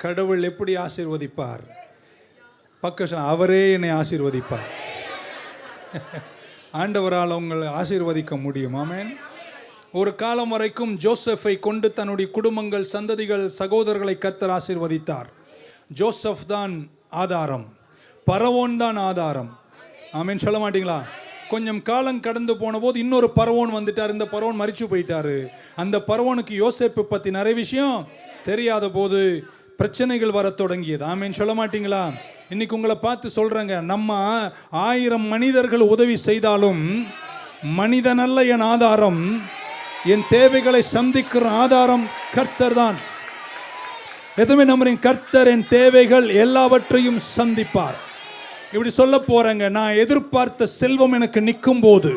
கடவுள் எப்படி ஆசீர்வதிப்பார்? பக்கம் அவரே என்னை ஆசீர்வதிப்பார். ஆண்டவரால் உங்களை ஆசீர்வதிக்க முடியும். ஆமேன். ஒரு காலம் வரைக்கும் ஜோசஃபை கொண்டு தன்னுடைய குடும்பங்கள் சந்ததிகள் சகோதரர்களை கத்தர் ஆசீர்வதித்தார். ஜோசப் தான் ஆதாரம். பரவோன் தான் ஆதாரம். ஆமேன். சொல்ல மாட்டீங்களா? கொஞ்சம் காலம் கடந்து போன போது இன்னொரு பரவோன் வந்துட்டார். இந்த பரவோன் மறிச்சு போயிட்டாரு. அந்த பரவோனுக்கு யோசேப்பு பற்றி நிறைய விஷயம் தெரியாத போது பிரச்சனைகள் வர தொடங்கியது. ஆமேன்னு சொல்ல மாட்டீங்களா? இன்னைக்கு உங்களை பார்த்து சொல்றேங்க. நம்ம ஆயிரம் மனிதர்கள் உதவி செய்தாலும் மனிதனல்ல என் ஆதாரம். என் தேவைகளை சந்திக்கிற ஆதாரம் கர்த்தர் தான். எதுவுமே நம்புறீங்க? கர்த்தர் என் தேவைகள் எல்லாவற்றையும் சந்திப்பார். இப்படி சொல்ல போறேங்க. நான் எதிர்பார்த்த செல்வம் எனக்கு நிற்கும் போது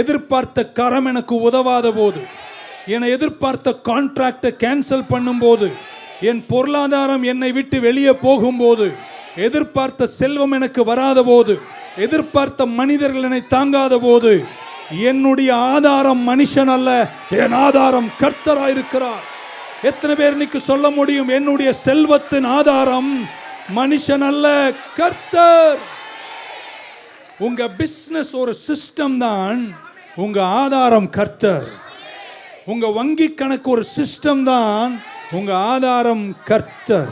எதிர்பார்த்த கரம் எனக்கு உதவாத போது என்னை எதிர்பார்த்த கான்ட்ராக்டை கேன்சல் பண்ணும்போது என் பொருளாதாரம் என்னை விட்டு வெளியே போகும்போது எதிர்பார்த்த செல்வம் எனக்கு வராத போது எதிர்பார்த்த மனிதர்கள் என்னை தாங்காத போது என்னுடைய ஆதாரம் மனுஷன் அல்ல என் ஆதாரம் கர்த்தராயிருக்கிறார். எத்தனை பேர் இன்னைக்கு சொல்ல முடியும் என்னுடைய செல்வத்தின் ஆதாரம் மனுஷன் அல்ல கர்த்தர். உங்க பிஸ்னஸ் ஒரு சிஸ்டம் தான் உங்க ஆதாரம் கர்த்தர். உங்க வங்கி கணக்கு ஒரு சிஸ்டம் தான் உங்க ஆதாரம் கர்த்தர்.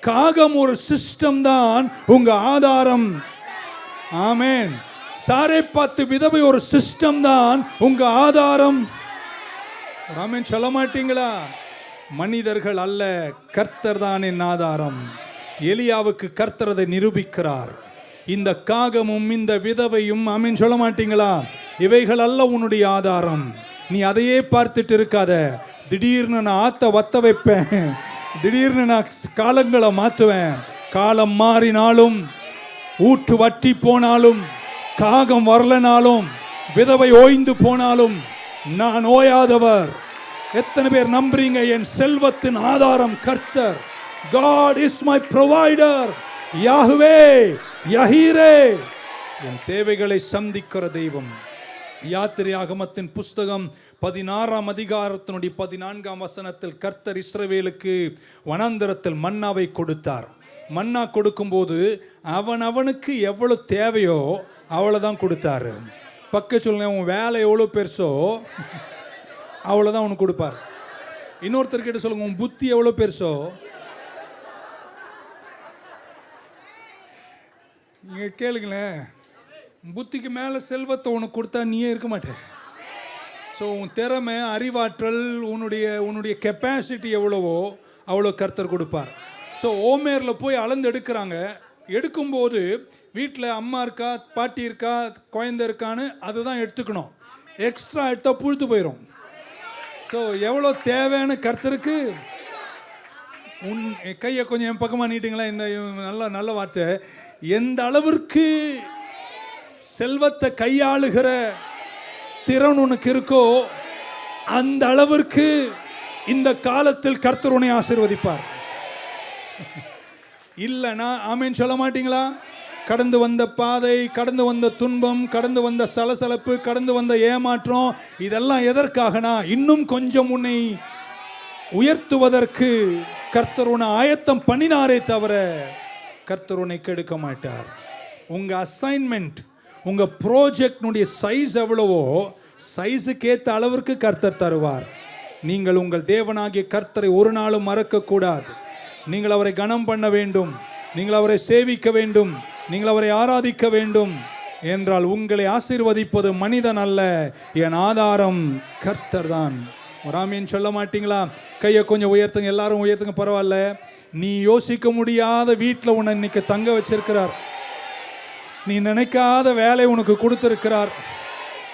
காகம் ஒரு சிஸ்டம் தான் உங்க ஆதாரம். ஆமேன். சாரை பார்த்து விதவை ஒரு சிஸ்டம் தான் உங்க ஆதாரம். ஆமேன். சொல்ல மாட்டீங்களா? மனிதர்கள் அல்ல கர்த்தர் தான் என் ஆதாரம். எலியாவுக்கு கர்த்தரதை நிரூபிக்கிறார். இந்த காகமும் இந்த விதவையும் ஆமென். சொல்ல மாட்டீங்களா? இவைகள் அல்ல உன்னுடைய ஆதாரம். நீ அதையே பார்த்துட்டு இருக்காத. திடீர்னு நான் ஆத்த வத்த வைப்பேன். திடீர்னு நான் காலங்களை மாற்றுவேன். காலம் மாறினாலும் ஊற்று வற்றி போனாலும் காகம் வரலனாலும் விதவை ஓய்ந்து போனாலும் நான் ஓயாதவர். எத்தனை பேர் நம்புறீங்க? என் செல்வத்தின் ஆதாரம் கர்த்தர். God is my provider Yahweh Yireh. என் தேவைகளை சந்திக்கிற தெய்வம். யாத்திரையாகமத்தின் புஸ்தகம் பதினாறாம் அதிகாரத்தினுடைய பதினான்காம் வசனத்தில் கர்த்தர் இஸ்ரவேலுக்கு வனாந்தரத்தில் மன்னாவை கொடுத்தார். மன்னா கொடுக்கும்போது அவன் அவனுக்கு எவ்வளோ தேவையோ அவ்வளோதான் கொடுத்தாரு. பக்க சொல்லுங்க உன் வேலை எவ்வளோ பெருசோ அவ்வளோதான் உனக்கு கொடுப்பார். இன்னொருத்தர்கிட்ட சொல்லுங்க உன் புத்தி எவ்வளோ பெருசோ நீங்கள் கேளுங்களேன். புத்திக்கு மேலே செல்வத்தை உனக்கு கொடுத்தா நீயே இருக்க மாட்டேன் ஸோ உன் திறமை அறிவாற்றல் உன்னுடைய உன்னுடைய கெப்பாசிட்டி எவ்வளவோ அவ்வளோ கர்த்தர் கொடுப்பார். ஸோ ஓமேரில் போய் அளந்து எடுக்கிறாங்க. எடுக்கும்போது வீட்டில் அம்மா இருக்கா பாட்டி இருக்கா குழந்தை இருக்கான்னு அதை தான் எடுத்துக்கணும். எக்ஸ்ட்ரா எடுத்தால் புழுத்து போயிடும் ஸோ எவ்வளோ தேவையான கர்த்தருக்கு? உன் கையை கொஞ்சம் என் பக்கமாக நீட்டிங்களா இந்த நல்ல நல்ல வார்த்தை. எந்த அளவிற்கு செல்வத்தை கையாளுகிற திறன் உனக்கு இருக்கோ அந்த அளவிற்கு இந்த காலத்தில் கர்த்தர் உன்னை ஆசீர்வதிப்பார். இல்லைனா ஆமீன் சொல்ல மாட்டீங்களா? கடந்து வந்த பாதை கடந்து வந்த துன்பம் கடந்து வந்த சலசலப்பு கடந்து வந்த ஏமாற்றம் இதெல்லாம் எதற்காகனா இன்னும் கொஞ்சம் உன்னை உயர்த்துவதற்கு கர்த்தர் உன்னை ஆயத்தம் பண்ணினாரே தவிர கர்த்தர் உன்னை கெடுக்க மாட்டார். உங்கள் அசைன்மெண்ட் உங்கள் ப்ராஜெக்டினுடைய சைஸ் எவ்வளவோ சைஸுக்கேற்ற அளவிற்கு கர்த்தர் தருவார். நீங்கள் உங்கள் தேவனாகிய கர்த்தரை ஒரு நாளும் மறக்கக்கூடாது. நீங்கள் அவரை கனம் பண்ண வேண்டும். நீங்கள் அவரை சேவிக்க வேண்டும். நீங்கள் அவரை ஆராதிக்க வேண்டும். என்றால் உங்களை ஆசீர்வதிப்பது மனிதன் அல்ல என் ஆதாரம் கர்த்தர் தான். ஒரு சொல்ல மாட்டீங்களா? கையை கொஞ்சம் உயர்த்துங்க எல்லாரும் உயர்த்துங்க பரவாயில்ல. நீ யோசிக்க முடியாத வீட்டில் உன்னை இன்னைக்கு தங்க வச்சிருக்கிறார். நீ நினைக்காத வேலை உனக்கு கொடுத்துருக்கிறார்.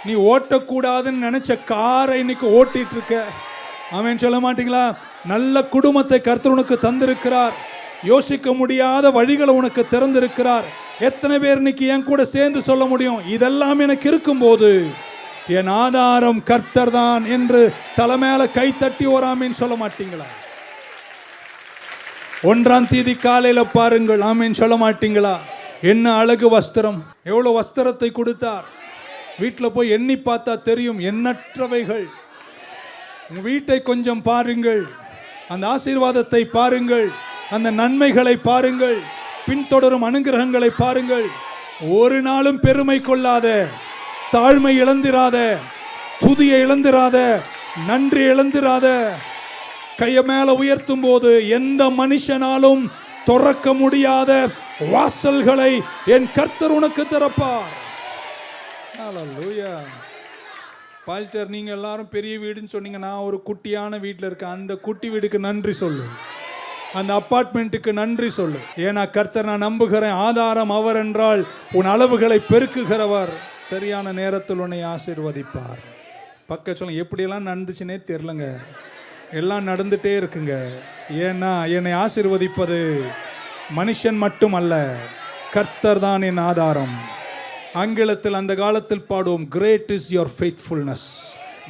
நீ ஓட்டக்கூடாதுன்னு நினைச்ச காரை இன்னைக்கு ஓட்டிட்டு இருக்க அவன் சொல்ல மாட்டீங்களா? நல்ல குடும்பத்தை கர்த்தர் உனக்கு தந்திருக்கிறார். யோசிக்க முடியாத வழிகளை உனக்கு திறந்திருக்கிறார். எத்தனை பேர் இன்னைக்கு என் கூட சேர்ந்து சொல்ல முடியும்? இதெல்லாம் எனக்கு இருக்கும்போது என் ஆதாரம் கர்த்தர் தான் என்று தலைமையில கை தட்டி ஓராமின்னு சொல்ல மாட்டீங்களா? ஒன்றாம் தேதி காலையில் பாருங்கள். ஆமீன் சொல்ல மாட்டீங்களா? என்ன அழகு வஸ்திரம்? எவ்வளோ வஸ்திரத்தை கொடுத்தார்? வீட்டில் போய் எண்ணி பார்த்தா தெரியும் எண்ணற்றவைகள். உங்கள் வீட்டை கொஞ்சம் பாருங்கள். அந்த ஆசீர்வாதத்தை பாருங்கள். அந்த நன்மைகளை பாருங்கள். பின்தொடரும் அனுகிரகங்களை பாருங்கள். ஒரு நாளும் பெருமை கொள்ளாத தாழ்மை இழந்திராத துதியை இழந்திராத நன்றி இழந்திராத கைய மேல உயர்த்தும் போது எந்த மனுஷனாலும் துறக்க முடியாத வாசல்களை என் கர்த்தர் உனக்கு திறப்பார். பாஸ்டர் நீங்க எல்லாரும் பெரிய வீடுன்னு சொன்னீங்க. நான் ஒரு குட்டியான வீட்டில் இருக்கேன். அந்த குட்டி வீடுக்கு நன்றி சொல்லு. அந்த அப்பார்ட்மெண்ட்டுக்கு நன்றி சொல்லு. ஏன்னா கர்த்தர் நான் நம்புகிறேன். ஆதாரம் அவர் என்றால் உன் அளவுகளை பெருக்குகிறவர். சரியான நேரத்தில் உன்னை ஆசீர்வதிப்பார். பக்க சொல்ல எப்படியெல்லாம் நடந்துச்சுன்னே தெரிலங்க எல்லாம் நடந்துட்டே இருக்குங்க. ஏன்னா என்னை ஆசீர்வதிப்பது மனுஷன் மட்டும் அல்ல கர்த்தர் தான் என் ஆதாரம். ஆங்கிலத்தில் அந்த காலத்தில் பாடுவோம் great is your faithfulness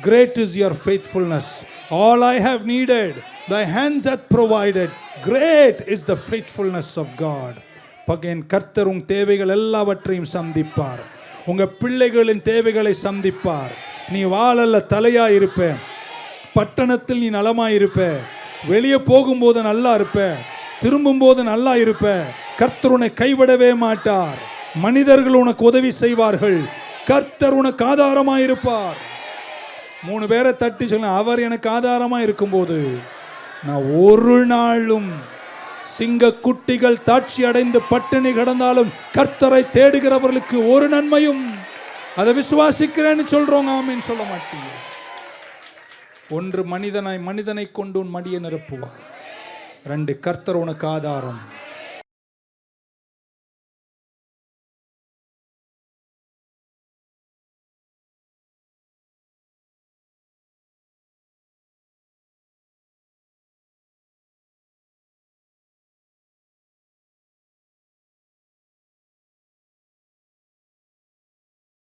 great is your faithfulness all I have needed thy hands hath provided great is the faithfulness of God பகையன் கர்த்தர் உங்கள் தேவைகள் எல்லாவற்றையும் சந்திப்பார். உங்கள் பிள்ளைகளின் தேவைகளை சந்திப்பார். நீ வாழல்ல தலையாக இருப்ப பட்டணத்தில் நீ நலமாக இருப்ப வெளியே போகும்போது நல்லா இருப்ப. திரும்பும்போது நல்லா இருப்ப. கர்த்தர் உன்னை கைவிடவே மாட்டார். மனிதர்கள் உனக்கு உதவி செய்வார்கள். கர்த்தர் உனக்கு ஆதாரமா இருப்பார் மூணு பேரை தட்டி சொல்ல அவர் எனக்கு ஆதாரமா இருக்கும்போது நான் ஒரு நாளும் சிங்க குட்டிகள் தாட்சி அடைந்து பட்டினி கிடந்தாலும் கர்த்தரை தேடுகிறவர்களுக்கு ஒரு நன்மையும் அதை விசுவாசிக்கிறேன்னு சொல்றோங்க ஆமின்னு சொல்ல மாட்டீங்க. ஒன்று மனிதனை மனிதனை கொண்டு உன் மடியை நிரப்புவார். ரெண்டு கர்த்தர் உனக்கு ஆதாரம்.